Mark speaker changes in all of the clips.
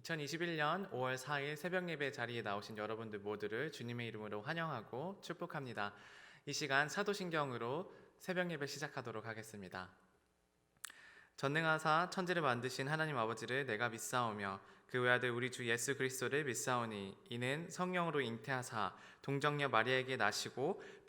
Speaker 1: 2021년 5월 4일 새벽 예배 자리에 나오신 여러분들 모두를 주님의 이름으로 환영하고 축복합니다. 이 시간 사도신경으로 새벽 예배 시작하도록 하겠습니다. 전능하사 천지를 만드신 하나님 아버지를 내가 믿사오며 그 외아들 우리 주 예수 그리스도를 믿사오니 이는 성령으로 잉태하사 동정녀 마리아에게 나시고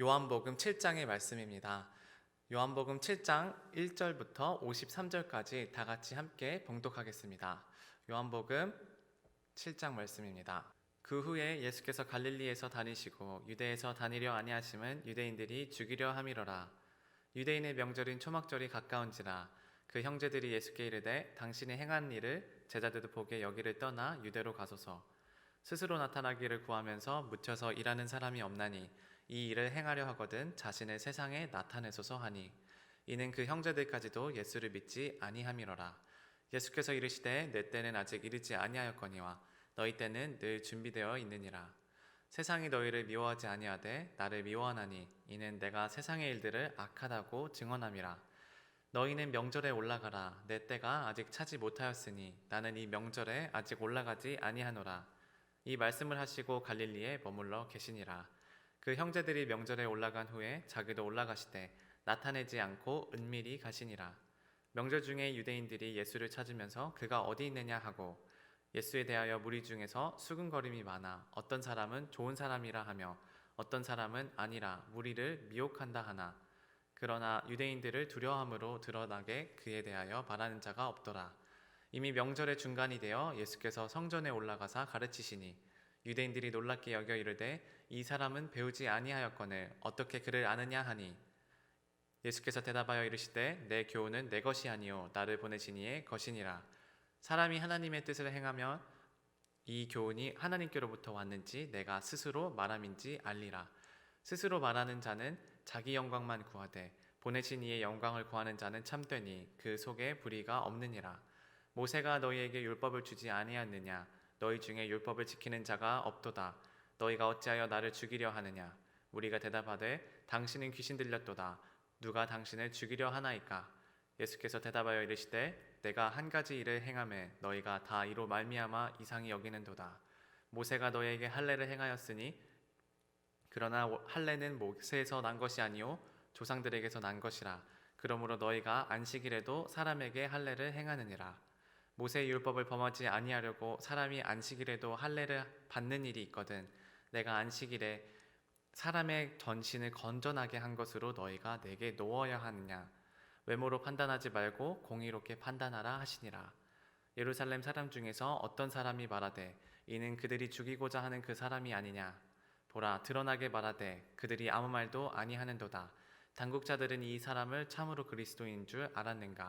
Speaker 1: 요한복음 7장의 말씀입니다. 요한복음 7장 1절부터 53절까지 다 같이 함께 봉독하겠습니다. 요한복음 7장 말씀입니다. 그 후에 예수께서 갈릴리에서 다니시고 유대에서 다니려 아니하심은 유대인들이 죽이려 함이로라. 유대인의 명절인 초막절이 가까운지라 그 형제들이 예수께 이르되 당신이 행한 일을 제자들도 보게 여기를 떠나 유대로 가소서 스스로 나타나기를 구하면서 묻혀서 일하는 사람이 없나니 이 일을 행하려 하거든 자신을 세상에 나타내소서 하니 이는 그 형제들까지도 예수를 믿지 아니함이로라. 예수께서 이르시되 내 때는 아직 이르지 아니하였거니와 너희 때는 늘 준비되어 있느니라. 세상이 너희를 미워하지 아니하되 나를 미워하나니 이는 내가 세상의 일들을 악하다고 증언함이라. 너희는 명절에 올라가라. 내 때가 아직 차지 못하였으니 나는 이 명절에 아직 올라가지 아니하노라. 이 말씀을 하시고 갈릴리에 머물러 계시니라 그 형제들이 명절에 올라간 후에 자기도 올라가시되 나타내지 않고 은밀히 가시니라. 명절 중에 유대인들이 예수를 찾으면서 그가 어디 있느냐 하고 예수에 대하여 무리 중에서 수근거림이 많아 어떤 사람은 좋은 사람이라 하며 어떤 사람은 아니라 무리를 미혹한다 하나. 그러나 유대인들을 두려함으로 드러나게 그에 대하여 말하는 자가 없더라. 이미 명절의 중간이 되어 예수께서 성전에 올라가사 가르치시니 유대인들이 놀랍게 여겨 이르되 이 사람은 배우지 아니하였거늘 어떻게 그를 아느냐 하니 예수께서 대답하여 이르시되 내 교훈은 내 것이 아니요 나를 보내신 이의 것이니라 사람이 하나님의 뜻을 행하면 이 교훈이 하나님께로부터 왔는지 내가 스스로 말함인지 알리라. 스스로 말하는 자는 자기 영광만 구하되 보내신 이의 영광을 구하는 자는 참되니 그 속에 불의가 없느니라. 모세가 너희에게 율법을 주지 아니하였느냐? 너희 중에 율법을 지키는 자가 없도다. 너희가 어찌하여 나를 죽이려 하느냐? 우리가 대답하되 당신은 귀신 들렸도다. 누가 당신을 죽이려 하나이까? 예수께서 대답하여 이르시되 내가 한 가지 일을 행함에 너희가 다 이로 말미암아 이상히 여기는도다 모세가 너희에게 할례를 행하였으니 그러나 할례는 모세에서 난 것이 아니요 조상들에게서 난 것이라 그러므로 너희가 안식일에도 사람에게 할례를 행하느니라 모세의 율법을 범하지 아니하려고 사람이 안식일에도 할례를 받는 일이 있거든 내가 안식일에 사람의 전신을 건전하게 한 것으로 너희가 내게 놓아야 하느냐 외모로 판단하지 말고 공의롭게 판단하라 하시니라. 예루살렘 사람 중에서 어떤 사람이 말하되 이는 그들이 죽이고자 하는 그 사람이 아니냐. 보라 드러나게 말하되 그들이 아무 말도 아니하는도다. 당국자들은 이 사람을 참으로 그리스도인 줄 알았는가.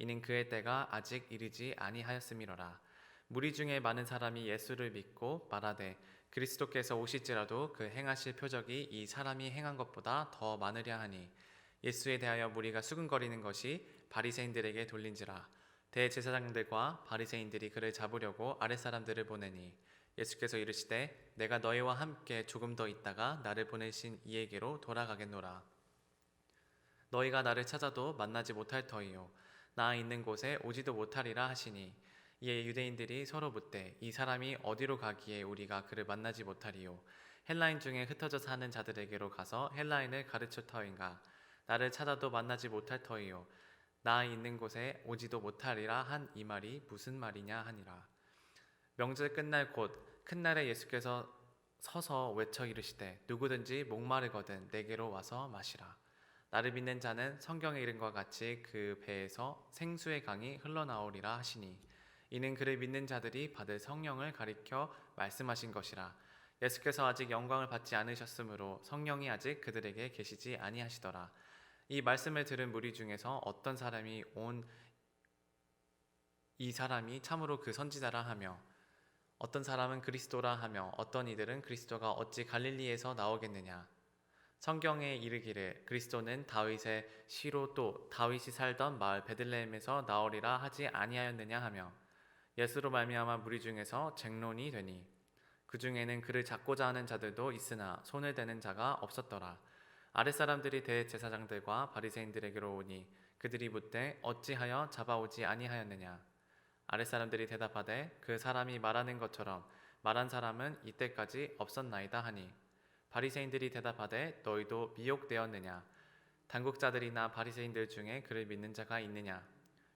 Speaker 1: 이는 그의 때가 아직 이르지 아니하였음이로라. 무리 중에 많은 사람이 예수를 믿고 말하되 그리스도께서 오실지라도 그 행하실 표적이 이 사람이 행한 것보다 더 많으랴 하니 예수에 대하여 무리가 수근거리는 것이 바리새인들에게 돌린지라. 대제사장들과 바리새인들이 그를 잡으려고 아랫사람들을 보내니 예수께서 이르시되 내가 너희와 함께 조금 더 있다가 나를 보내신 이에게로 돌아가겠노라. 너희가 나를 찾아도 만나지 못할 터이요 나 있는 곳에 오지도 못하리라 하시니 이에 유대인들이 서로 묻되 이 사람이 어디로 가기에 우리가 그를 만나지 못하리요? 헬라인 중에 흩어져 사는 자들에게로 가서 헬라인을 가르쳐 터인가? 나를 찾아도 만나지 못할 터이요. 나 있는 곳에 오지도 못하리라 한 이 말이 무슨 말이냐 하니라. 명절 끝날 곧 큰 날에 예수께서 서서 외쳐 이르시되 누구든지 목마르거든 내게로 와서 마시라. 나를 믿는 자는 성경의 이름과 같이 그 배에서 생수의 강이 흘러나오리라 하시니 이는 그를 믿는 자들이 받을 성령을 가리켜 말씀하신 것이라. 예수께서 아직 영광을 받지 않으셨으므로 성령이 아직 그들에게 계시지 아니하시더라. 이 말씀을 들은 무리 중에서 어떤 사람이 온 이 사람이 참으로 그 선지자라 하며 어떤 사람은 그리스도라 하며 어떤 이들은 그리스도가 어찌 갈릴리에서 나오겠느냐 성경에 이르기를 그리스도는 다윗의 시로 또 다윗이 살던 마을 베들레헴에서 나오리라 하지 아니하였느냐 하며 예수로 말미암아 무리 중에서 쟁론이 되니 그 중에는 그를 잡고자 하는 자들도 있으나 손을 대는 자가 없었더라. 아랫 사람들이 대제사장들과 바리새인들에게로 오니 그들이 묻되 어찌하여 잡아오지 아니하였느냐? 아랫 사람들이 대답하되 그 사람이 말하는 것처럼 말한 사람은 이때까지 없었나이다 하니 바리새인들이 대답하되 너희도 미혹되었느냐? 당국자들이나 바리새인들 중에 그를 믿는 자가 있느냐?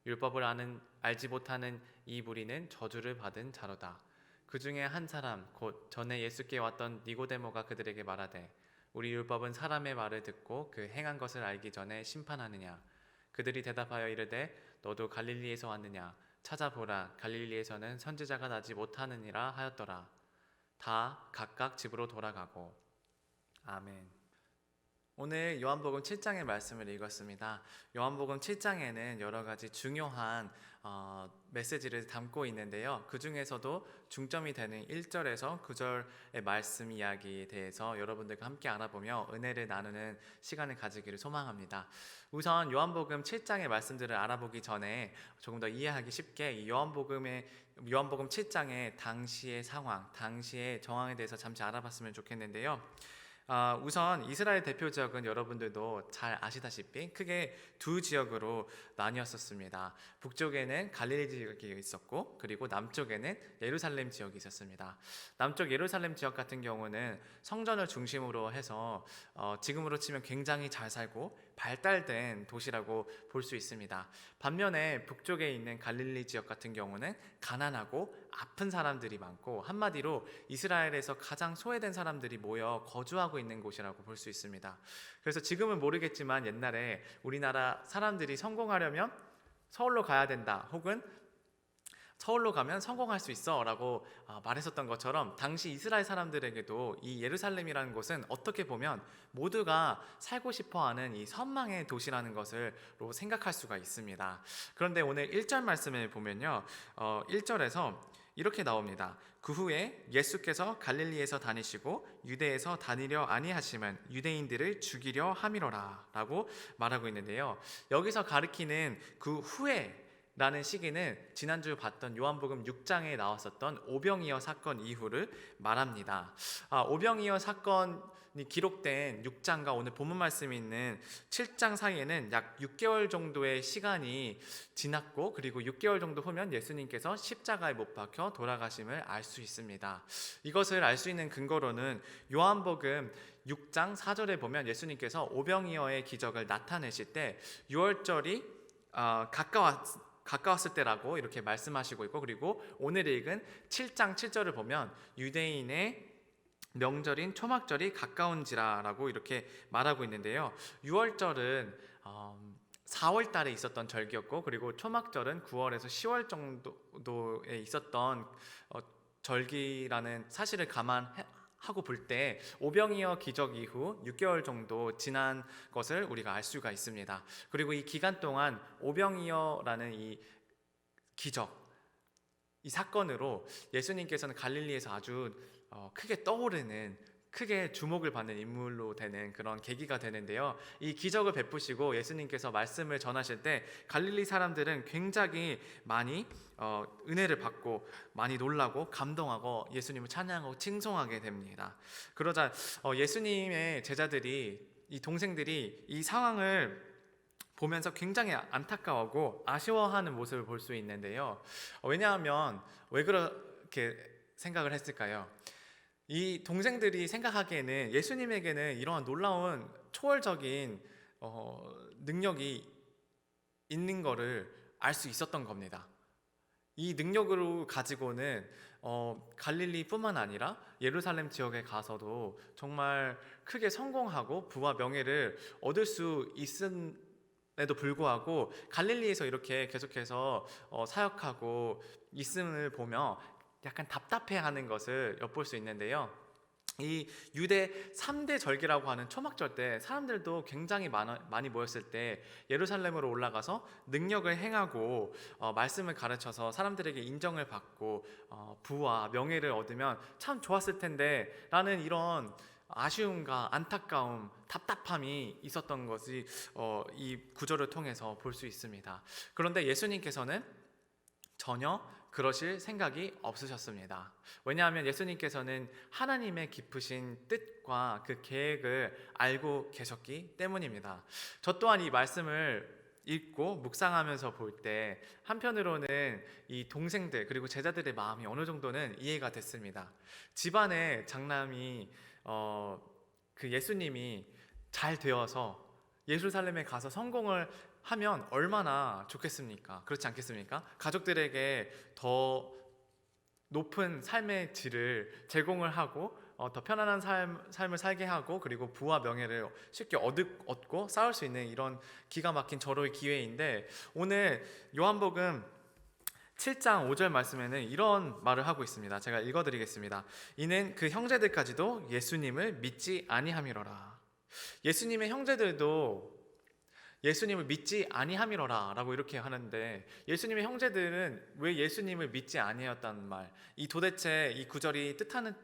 Speaker 1: 율법을 아는 알지 못하는 이 무리는 저주를 받은 자로다. 그 중에 한 사람 곧 전에 예수께 왔던 니고데모가 그들에게 말하되 우리 율법은 사람의 말을 듣고 그 행한 것을 알기 전에 심판하느냐? 그들이 대답하여 이르되 너도 갈릴리에서 왔느냐? 찾아보라. 갈릴리에서는 선지자가 나지 못하느니라 하였더라. 다 각각 집으로 돌아가고 아멘 오늘 요한복음 7장의 말씀을 읽었습니다. 요한복음 7장에는 여러 가지 중요한 어, 메시지를 담고 있는데요. 그 중에서도 중점이 되는 1절에서 9절의 말씀 이야기에 대해서 여러분들과 함께 알아보며 은혜를 나누는 시간을 가지기를 소망합니다. 우선 요한복음 7장의 말씀들을 알아보기 전에 조금 더 이해하기 쉽게 이 요한복음의 요한복음 7장의 당시의 상황, 당시의 정황에 대해서 잠시 알아봤으면 좋겠는데요. 아, 우선 이스라엘 대표 지역은 여러분들도 잘 아시다시피 크게 두 지역으로 나뉘었었습니다. 북쪽에는 갈릴리 지역이 있었고 그리고 남쪽에는 예루살렘 지역이 있었습니다. 남쪽 예루살렘 지역 같은 경우는 성전을 중심으로 해서 어, 지금으로 치면 굉장히 잘 살고 발달된 도시라고 볼 수 있습니다. 반면에 북쪽에 있는 갈릴리 지역 같은 경우는 가난하고 아픈 사람들이 많고 한마디로 이스라엘에서 가장 소외된 사람들이 모여 거주하고 있는 곳이라고 볼 수 있습니다. 그래서 지금은 모르겠지만 옛날에 우리나라 사람들이 성공하려면 서울로 가야 된다 혹은 서울로 가면 성공할 수 있어라고 어, 말했었던 것처럼 당시 이스라엘 사람들에게도 이 예루살렘이라는 곳은 어떻게 보면 모두가 살고 싶어하는 이 선망의 도시라는 것을로 생각할 수가 있습니다. 그런데 오늘 1절 말씀을 보면요, 어, 1절에서 이렇게 나옵니다. 그 후에 예수께서 갈릴리에서 다니시고 유대에서 다니려 아니하심은 유대인들을 죽이려 함이로라라고 말하고 있는데요. 여기서 가리키는 그 후에 라는 시기는 지난주 봤던 요한복음 6장에 나왔었던 오병이어 사건 이후를 말합니다. 아, 오병이어 사건이 기록된 6장과 오늘 본문 말씀이 있는 7장 사이에는 약 6개월 정도의 시간이 지났고 그리고 6개월 정도 후면 예수님께서 십자가에 못 박혀 돌아가심을 알 수 있습니다. 이것을 알 수 있는 근거로는 요한복음 6장 4절에 보면 예수님께서 오병이어의 기적을 나타내실 때 6월절이 어, 가까웠 가까웠을 때라고 이렇게 말씀하시고 있고 그리고 오늘 읽은 7장 7절을 보면 유대인의 명절인 초막절이 가까운지라라고 이렇게 말하고 있는데요. 6월절은 어, 4월 달에 있었던 절기였고 그리고 초막절은 9월에서 10월 정도에 있었던 어, 절기라는 사실을 감안 하고 볼 때 오병이어 기적 이후 6개월 정도 지난 것을 우리가 알 수가 있습니다. 그리고 이 기간 동안 오병이어라는 이 기적 이 사건으로 예수님께서는 갈릴리에서 아주 어, 크게 떠오르는 크게 주목을 받는 인물로 되는 그런 계기가 되는데요. 이 기적을 베푸시고 예수님께서 말씀을 전하실 때 갈릴리 사람들은 굉장히 많이 어, 은혜를 받고 많이 놀라고 감동하고 예수님을 찬양하고 칭송하게 됩니다. 그러자 어, 예수님의 제자들이 이 동생들이 이 상황을 보면서 굉장히 안타까워하고 아쉬워하는 모습을 볼 수 있는데요. 어, 왜냐하면 왜 그렇게 생각을 했을까요? 이 동생들이 생각하기에는 예수님에게는 이러한 놀라운 초월적인 어, 능력이 있는 거를 알수 있었던 겁니다. 이 능력으로 가지고는 어, 갈릴리뿐만 아니라 예루살렘 지역에 가서도 정말 크게 성공하고 부와 명예를 얻을 수 있음에도 불구하고 갈릴리에서 이렇게 계속해서 어, 사역하고 있음을 보며 약간 답답해하는 것을 엿볼 수 있는데요. 이 유대 3대 절기라고 하는 초막절 때 사람들도 굉장히 많이 모였을 때 예루살렘으로 올라가서 능력을 행하고 어, 말씀을 가르쳐서 사람들에게 인정을 받고 어, 부와 명예를 얻으면 참 좋았을 텐데 라는 이런 아쉬움과 안타까움, 답답함이 있었던 것이 어, 이 구절을 통해서 볼 수 있습니다. 그런데 예수님께서는 전혀 그러실 생각이 없으셨습니다. 왜냐하면 예수님께서는 하나님의 깊으신 뜻과 그 계획을 알고 계셨기 때문입니다. 저 또한 이 말씀을 읽고 묵상하면서 볼 때 한편으로는 이 동생들 그리고 제자들의 마음이 어느 정도는 이해가 됐습니다. 집안의 장남이 어, 그 예수님이 잘 되어서 예루살렘에 가서 성공을 하면 얼마나 좋겠습니까? 그렇지 않겠습니까? 가족들에게 더 높은 삶의 질을 제공을 하고 어, 더 편안한 삶, 삶을 살게 하고 그리고 부와 명예를 쉽게 얻, 얻고 쌓을 수 있는 이런 기가 막힌 절호의 기회인데 오늘 요한복음 7장 5절 말씀에는 이런 말을 하고 있습니다. 제가 읽어드리겠습니다. 이는 그 형제들까지도 예수님을 믿지 아니함이로라. 예수님의 형제들도 예수님을 믿지 아니함이로라라고 이렇게 하는데 예수님의 형제들은 왜 예수님을 믿지 아니었다는 말, 이 도대체 이 구절이 뜻하는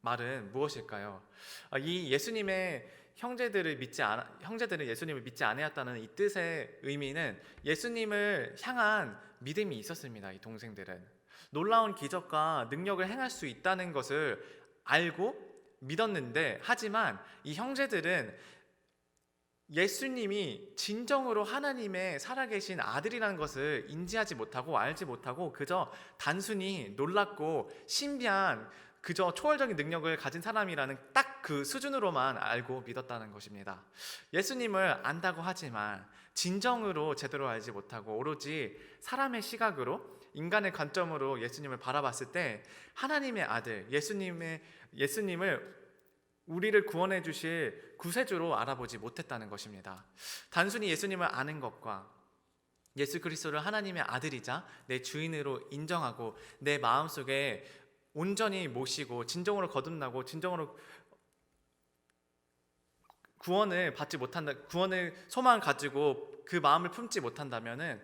Speaker 1: 말은 무엇일까요? 아, 이 예수님의 형제들을 믿지 않 형제들은 예수님을 믿지 아니었다는 이 뜻의 의미는 예수님을 향한 믿음이 있었습니다. 이 동생들은 놀라운 기적과 능력을 행할 수 있다는 것을 알고 믿었는데 하지만 이 형제들은 예수님이 진정으로 하나님의 살아계신 아들이라는 것을 인지하지 못하고 알지 못하고 그저 단순히 놀랍고 신비한 그저 초월적인 능력을 가진 사람이라는 딱 그 수준으로만 알고 믿었다는 것입니다. 예수님을 안다고 하지만 진정으로 제대로 알지 못하고 오로지 사람의 시각으로 인간의 관점으로 예수님을 바라봤을 때 하나님의 아들 예수님의 예수님을 우리를 구원해 주실 구세주로 알아보지 못했다는 것입니다. 단순히 예수님을 아는 것과 예수 그리스도를 하나님의 아들이자 내 주인으로 인정하고 내 마음속에 온전히 모시고 진정으로 거듭나고 진정으로 구원을 받지 못한다 구원을 소망 가지고 그 마음을 품지 못한다면은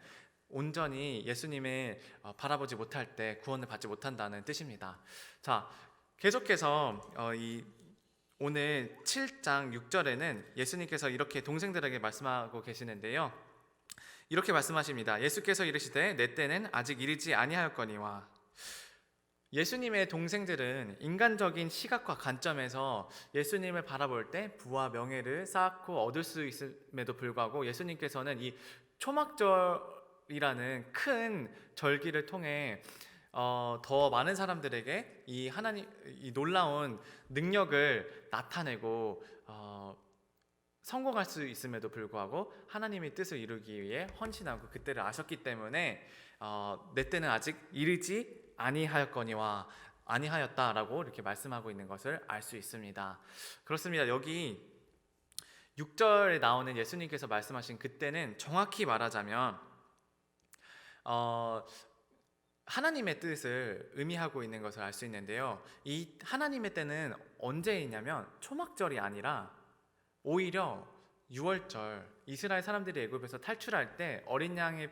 Speaker 1: 온전히 예수님의 어, 바라보지 못할 때 구원을 받지 못한다는 뜻입니다. 자, 계속해서 어, 이 오늘 7장 6절에는 예수님께서 이렇게 동생들에게 말씀하고 계시는데요. 이렇게 말씀하십니다. 예수께서 이르시되 내 때는 아직 이르지 아니하였거니와 예수님의 동생들은 인간적인 시각과 관점에서 예수님을 바라볼 때 부와 명예를 쌓고 얻을 수 있음에도 불구하고 예수님께서는 이 초막절이라는 큰 절기를 통해 어, 더 많은 사람들에게 이 하나님 이 놀라운 능력을 나타내고 어, 성공할 수 있음에도 불구하고 하나님의 뜻을 이루기 위해 헌신하고 그때를 아셨기 때문에 어, 내 때는 아직 이르지 아니하였거니와 아니하였다라고 이렇게 말씀하고 있는 것을 알 수 있습니다. 그렇습니다. 여기 6절에 나오는 예수님께서 말씀하신 그때는 정확히 말하자면 어, 하나님의 뜻을 의미하고 있는 것을 알 수 있는데요. 이 하나님의 때는 언제이냐면 초막절이 아니라 오히려 6월절 이스라엘 사람들이 애굽에서 탈출할 때 어린 양의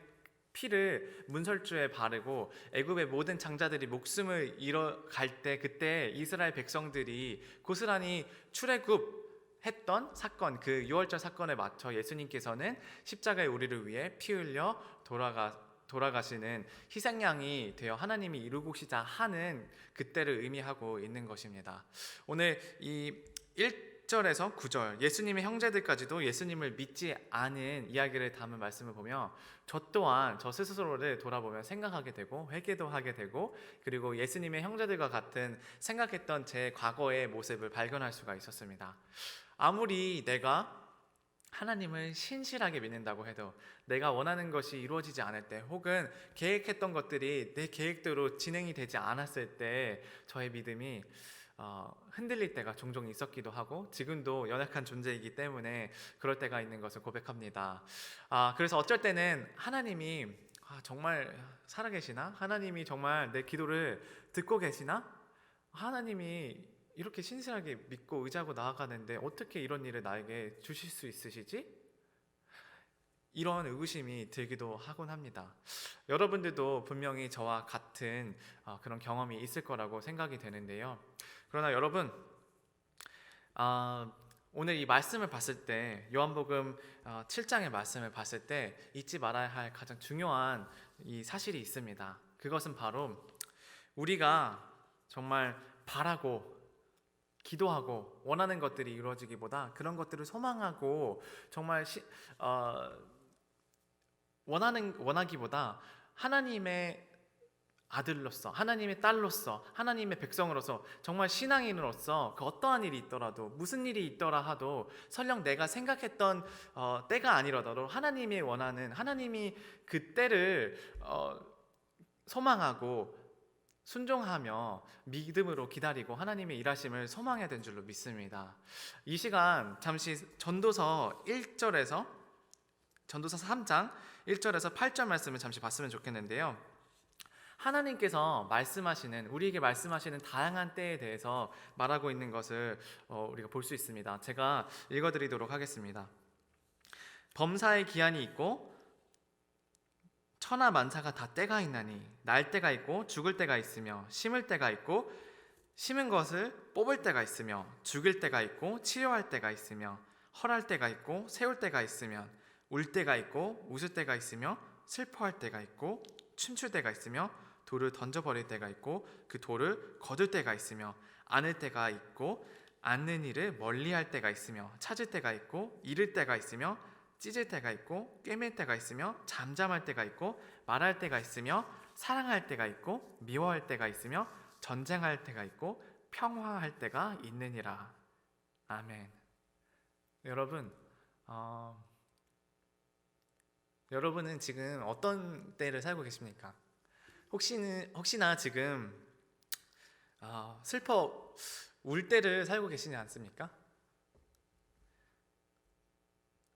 Speaker 1: 피를 문설주에 바르고 애굽의 모든 장자들이 목숨을 잃어갈 때 그때 이스라엘 백성들이 고스란히 출애굽 했던 사건 그 6월절 사건에 맞춰 예수님께서는 십자가에 우리를 위해 피 흘려 돌아가 돌아가시는 희생양이 되어 하나님이 이루고시자 하는 그때를 의미하고 있는 것입니다. 오늘 이 1 절에서 9절 예수님의 형제들까지도 예수님을 믿지 않은 이야기를 담은 말씀을 보며 저 또한 저 스스로를 돌아보며 생각하게 되고 회개도 하게 되고 그리고 예수님의 형제들과 같은 생각했던 제 과거의 모습을 발견할 수가 있었습니다. 아무리 내가 하나님을 신실하게 믿는다고 해도 내가 원하는 것이 이루어지지 않을 때 혹은 계획했던 것들이 내 계획대로 진행이 되지 않았을 때 저의 믿음이 어, 흔들릴 때가 종종 있었기도 하고 지금도 연약한 존재이기 때문에 그럴 때가 있는 것을 고백합니다. 아, 그래서 어쩔 때는 하나님이 아, 정말 살아계시나? 하나님이 정말 내 기도를 듣고 계시나? 하나님이 이렇게 신실하게 믿고 의지하고 나아가는데 어떻게 이런 일을 나에게 주실 수 있으시지? 이런 의구심이 들기도 하곤 합니다. 여러분들도 분명히 저와 같은 어, 그런 경험이 있을 거라고 생각이 되는데요. 그러나 여러분, 아, 오늘 이 말씀을 봤을 때 요한복음 어, 7장의 말씀을 봤을 때 잊지 말아야 할 가장 중요한 이 사실이 있습니다. 그것은 바로 우리가 정말 바라고 기도하고 원하는 것들이 이루어지기보다 그런 것들을 소망하고 정말 시, 어, 원하는 원하기보다 하나님의 아들로서 하나님의 딸로서 하나님의 백성으로서 정말 신앙인으로서 그 어떠한 일이 있더라도 무슨 일이 있더라 하도 설령 내가 생각했던 어, 때가 아니라도 하나님이 원하는 하나님이 그 때를 어, 소망하고 순종하며 믿음으로 기다리고 하나님의 일하심을 소망해야 되는 줄로 믿습니다. 이 시간 잠시 전도서 1절에서 전도서 3장 1절에서 8절 말씀을 잠시 봤으면 좋겠는데요. 하나님께서 말씀하시는 우리에게 말씀하시는 다양한 때에 대해서 말하고 있는 것을 어, 우리가 볼 수 있습니다. 제가 읽어드리도록 하겠습니다. 범사의 기한이 있고 천하 만사가 다 때가 있나니 날 때가 있고 죽을 때가 있으며 심을 때가 있고 심은 것을 뽑을 때가 있으며 죽일 때가 있고 치료할 때가 있으며 헐할 때가 있고 세울 때가 있으면 울 때가 있고 웃을 때가 있으며 슬퍼할 때가 있고 춤출 때가 있으며 돌을 던져버릴 때가 있고 그 돌을 거둘 때가 있으며 안을 때가 있고 않는 일을 멀리할 때가 있으며 찾을 때가 있고 잃을 때가 있으며 찢을 때가 있고 꿰맬 때가 있으며 잠잠할 때가 있고 말할 때가 있으며 사랑할 때가 있고 미워할 때가 있으며 전쟁할 때가 있고 평화할 때가 있느니라 아멘 여러분 어, 여러분은 지금 어떤 때를 살고 계십니까? 혹시는 혹시나 지금 어, 슬퍼 울 때를 살고 계시지 않습니까?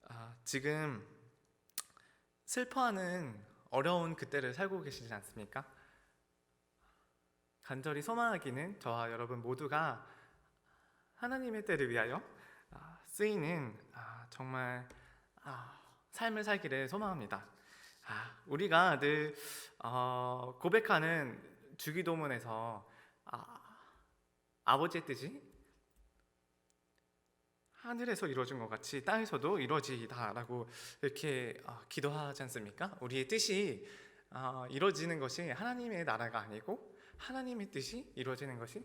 Speaker 1: 아, 지금 슬퍼하는 어려운 그때를 살고 계시지 않습니까? 간절히 소망하기는 저와 여러분 모두가 하나님의 때를 위하여 아, 쓰이는 아, 정말 아, 삶을 살기를 소망합니다. 아, 우리가 늘 어, 고백하는 주기도문에서 아, 아버지의 뜻이 하늘에서 이루어진 것 같이 땅에서도 이루어지다라고 이렇게 어, 기도하지 않습니까? 우리의 뜻이 어, 이루어지는 것이 하나님의 나라가 아니고 하나님의 뜻이 이루어지는 것이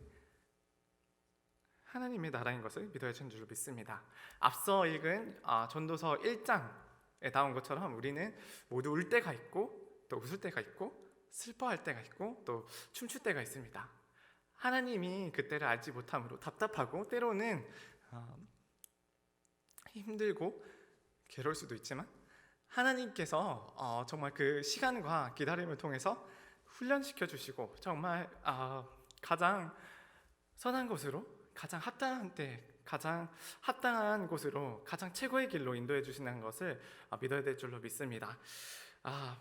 Speaker 1: 하나님의 나라인 것을 믿어야 하는 줄로 믿습니다. 앞서 읽은 어, 전도서 1장에 나온 것처럼 우리는 모두 울 때가 있고 또 웃을 때가 있고 슬퍼할 때가 있고 또 춤출 때가 있습니다. 하나님이 그때를 알지 못함으로 답답하고 때로는 어, 힘들고 괴로울 수도 있지만 하나님께서 어, 정말 그 시간과 기다림을 통해서 훈련시켜 주시고 정말 아, 가장 선한 곳으로 가장 합당한 때 가장 합당한 곳으로 가장 최고의 길로 인도해 주시는 것을 아, 믿어야 될 줄로 믿습니다. 아,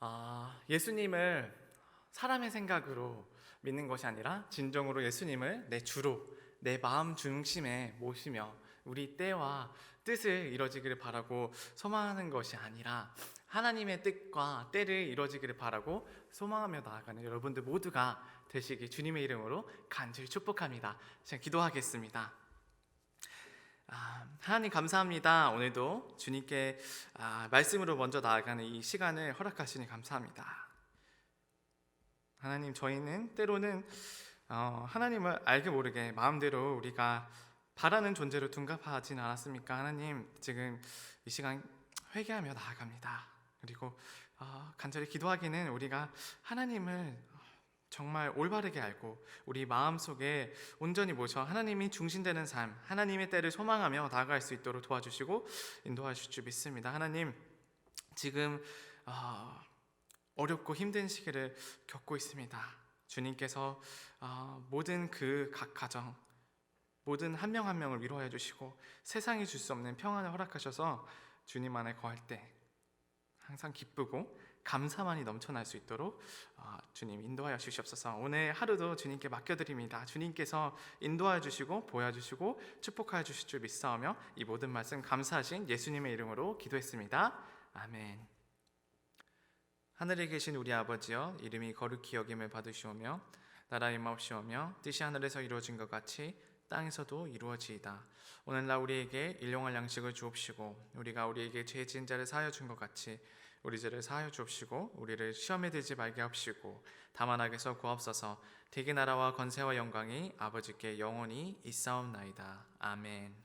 Speaker 1: 아, 예수님을 사람의 생각으로 믿는 것이 아니라 진정으로 예수님을 내 주로 내 마음 중심에 모시며 우리 때와 뜻을 이루어지기를 바라고 소망하는 것이 아니라 하나님의 뜻과 때를 이루어지기를 바라고 소망하며 나아가는 여러분들 모두가 되시기 주님의 이름으로 간절히 축복합니다. 제가 기도하겠습니다. 아, 하나님 감사합니다. 오늘도 주님께 아, 말씀으로 먼저 나아가는 이 시간을 허락하시니 감사합니다. 하나님 저희는 때로는 어, 하나님을 알게 모르게 마음대로 우리가 바라는 존재로 둔갑하진 않았습니까? 하나님 지금 이 시간 회개하며 나아갑니다. 그리고 어, 간절히 기도하기는 우리가 하나님을 정말 올바르게 알고 우리 마음 속에 온전히 모셔 하나님이 중심되는 삶, 하나님의 때를 소망하며 나아갈 수 있도록 도와주시고 인도하실 줄 믿습니다. 하나님 지금 아, 어렵고 힘든 시기를 겪고 있습니다. 주님께서 아, 모든 그 각 가정 모든 한 명 한 명을 위로해 주시고 세상이 줄 수 없는 평안을 허락하셔서 주님 안에 거할 때 항상 기쁘고 감사만이 넘쳐날 수 있도록 아, 주님 인도하여 주시옵소서. 오늘 하루도 주님께 맡겨드립니다. 주님께서 인도하여 주시고 보여 주시고 축복하여 주실 줄 믿사오며 이 모든 말씀 감사하신 예수님의 이름으로 기도했습니다. 아멘. 하늘에 계신 우리 아버지여 이름이 거룩히 여김을 받으시오며 나라의 마옵시오며 뜻이 하늘에서 이루어진 것 같이 땅에서도 이루어지이다. 오늘날 우리에게 일용할 양식을 주옵시고 우리가 우리에게 죄 지은 자를 사하여 준 것 같이 우리 죄를 사하여 주옵시고 우리를 시험에 들지 말게 하옵시고 다만 악에서 구하옵소서 대개 나라와 건세와 영광이 아버지께 영원히 있사옵나이다. 아멘.